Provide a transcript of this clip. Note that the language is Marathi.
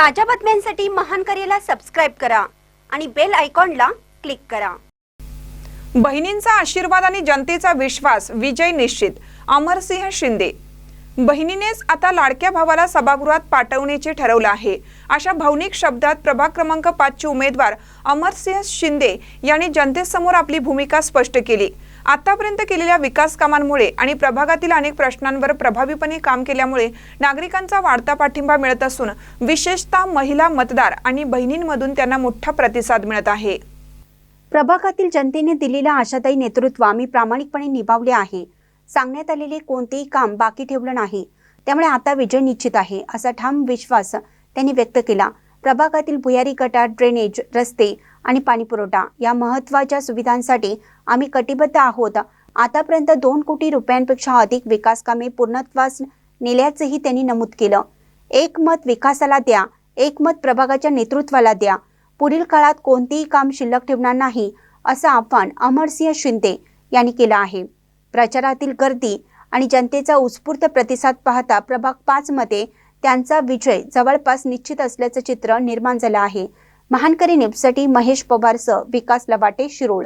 ताज्या बातम्यांसाठी महान करेला सबस्क्राईब करा आणि बेल आयकॉनला क्लिक करा. बहिणींचा आशीर्वाद आणि जनतेचा विश्वास विजय निश्चित. अमरसिंह शिंदे बहिणीनेच आता लाडक्या भावाला सभागृहात पाठवण्याचे ठरवलं आहे. अशा भावनिक शब्दात प्रभाग क्रमांक पाचचे उमेदवार अमरसिंह शिंदे यांनी जनतेसमोर आपली भूमिका स्पष्ट केली. आतापर्यंत केलेल्या विकास कामांमुळे आणि प्रभागातील अनेक प्रश्नांवर प्रभावीपणे काम केल्यामुळे नागरिकांचा वाढता पाठिंबा मिळत असून विशेषतः महिला मतदार आणि बहिणींमधून त्यांना मोठा प्रतिसाद मिळत आहे. प्रभागातील जनतेने दिलेल्या आशादायी नेतृत्व आम्ही प्रामाणिकपणे निभावले आहे. सांगण्यात आलेले कोणतेही काम बाकी ठेवलं नाही. त्यामुळे आता विजय निश्चित आहे असा ठाम विश्वास त्यांनी व्यक्त केला. प्रभागातील भुयारी गटार ड्रेनेज रस्ते आणि पाणीपुरवठा या महत्त्वाच्या सुविधांसाठी आम्ही कटिबद्ध आहोत. आतापर्यंत दोन कोटी रुपयांपेक्षा अधिक विकास कामे पूर्णत्वास नेल्याचंही त्यांनी नमूद केलं. एक मत विकासाला द्या एक मत प्रभागाच्या नेतृत्वाला द्या. पुढील काळात कोणतेही काम शिल्लक ठेवणार नाही असं आव्हान अमरसिंह शिंदे यांनी केलं आहे. प्रचारातील गर्दी आणि जनतेचा उत्स्फूर्त प्रतिसाद पाहता प्रभाग पाचमध्ये त्यांचा विजय जवळपास निश्चित असल्याचं चित्र निर्माण झालं आहे. महानकरी निपसाठी महेश पवारसह विकास लवाटे शिरोळ